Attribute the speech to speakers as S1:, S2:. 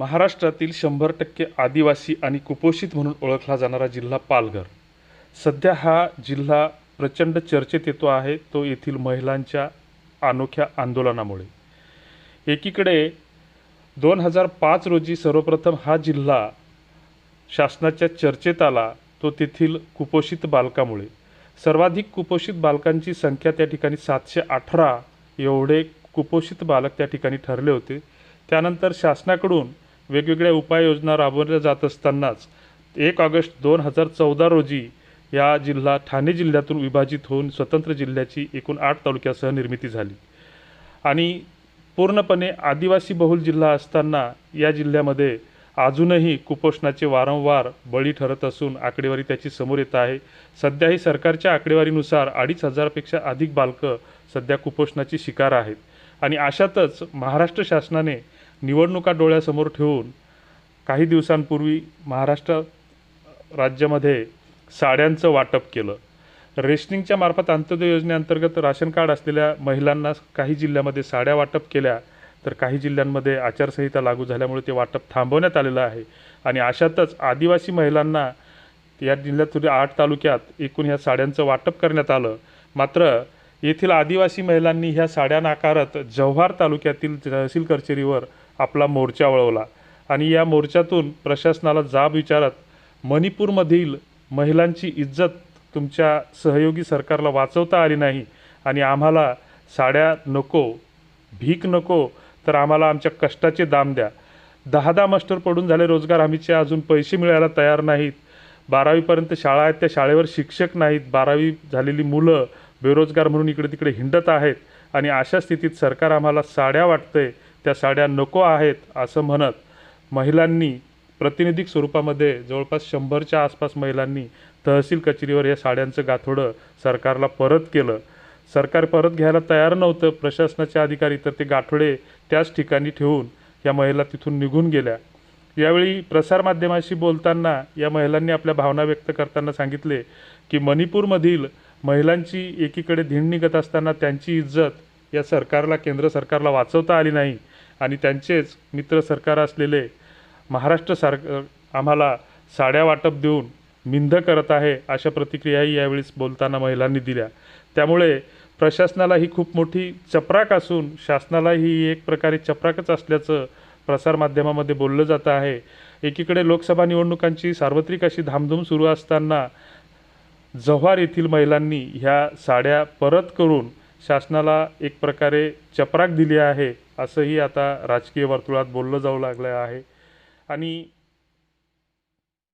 S1: महाराष्ट्रातील शंभर टक्के आदिवासी आणि कुपोषित म्हणून ओळखला जाणारा जिल्हा पालघर. सध्या हा जिल्हा प्रचंड चर्चेत येतो आहे तो येथील महिलांच्या अनोख्या आंदोलनामुळे. एकीकडे दोन हजार पाच रोजी सर्वप्रथम हा जिल्हा शासनाच्या चर्चेत आला तो तेथील कुपोषित बालकामुळे. सर्वाधिक कुपोषित बालकांची संख्या त्या ठिकाणी सातशे अठरा एवढे कुपोषित बालक त्या ठिकाणी ठरले होते. त्यानंतर शासनाकडून वेगवेगळ्या उपाययोजना राबवल्या जात असतानाच एक ऑगस्ट दोन हजार चौदा रोजी या जिल्हा ठाणे जिल्ह्यातून विभाजित होऊन स्वतंत्र जिल्ह्याची एकूण आठ तालुक्यासह निर्मिती झाली. आणि पूर्णपणे आदिवासी बहुल जिल्हा असताना या जिल्ह्यामध्ये अजूनही कुपोषणाचे वारंवार बळी ठरत असून आकडेवारी त्याची समोर येत आहे. सध्याही सरकारच्या आकडेवारीनुसार अडीच हजारापेक्षा अधिक बालकं सध्या कुपोषणाची शिकार आहेत. आणि अशातच महाराष्ट्र शासनाने निवडणुका डोळ्यासमोर ठेवून काही दिवसांपूर्वी महाराष्ट्र राज्यामध्ये साड्यांचं वाटप केलं. रेशनिंगच्या मार्फत अंत्योदय योजनेअंतर्गत राशन कार्ड असलेल्या महिलांना काही जिल्ह्यामध्ये साड्या वाटप केल्या. तर काही जिल्ह्यांमध्ये आचारसंहिता लागू झाल्यामुळे ते वाटप थांबवण्यात आलेलं आहे. आणि अशातच आदिवासी महिलांना या जिल्ह्यात आठ तालुक्यात एकूण ह्या साड्यांचं वाटप करण्यात आलं. मात्र येथील आदिवासी महिलांनी ह्या साड्या नाकारत जव्हार तालुक्यातील तहसील कचेरीवर आपला मोर्चा वळवला. आणि या मोर्चातून प्रशासनाला जाब विचारत मणिपूरमधील महिलांची इज्जत तुमच्या सहयोगी सरकारला वाचवता आली नाही आणि आम्हाला साड्या नको भीक नको तर आम्हाला आमच्या कष्टाचे दाम द्या. दहा दहा मास्टर पडून झाले रोजगार हमीचे अजून पैसे मिळायला तयार नाहीत. बारावीपर्यंत शाळा आहेत त्या शाळेवर शिक्षक नाहीत. बारावी झालेली मुलं बेरोजगार म्हणून इकडे तिकडे हिंडत आहेत. आणि अशा स्थितीत सरकार आम्हाला साड्या वाटतंय. त्या साड्या नको आहेत असं म्हणत महिलांनी प्रातिनिधिक स्वरूपामध्ये जवळपास शंभरच्या आसपास महिलांनी तहसील कचेरीवर या साड्यांचं गाथोडं सरकारला परत केलं. सरकार परत घ्यायला तयार नव्हतं. प्रशासनाचे अधिकारी तर ते गाठोडे त्याच ठिकाणी ठेवून या महिला तिथून निघून गेल्या. यावेळी प्रसारमाध्यमाशी बोलताना या महिलांनी आपल्या भावना व्यक्त करताना सांगितले की मणिपूरमधील महिलांची एकीकडे धीण निघत असताना त्यांची इज्जत या सरकारला केंद्र सरकारला वाचवता आली नाही. आणि त्यांचेच मित्र सरकार असलेले महाराष्ट्र सार आम्हाला साड्या वाटप देऊन मिंध करत आहे अशा प्रतिक्रियाही यावेळेस बोलताना महिलांनी दिल्या. त्यामुळे प्रशासनाला ही खूप मोठी चपराक असून शासनाला ही एक प्रकारे चपराकच असल्याचं प्रसारमाध्यमामध्ये बोललं जातं आहे. एकीकडे लोकसभा निवडणुकांची सार्वत्रिक अशी धामधूम सुरू असताना जव्हार येथील महिलांनी ह्या साड्या परत करून शासनाला एक प्रकारे चपराक दिली आहे. असंही आता राजकीय वर्तुळात बोललं जाऊ लागलं आहे. आणि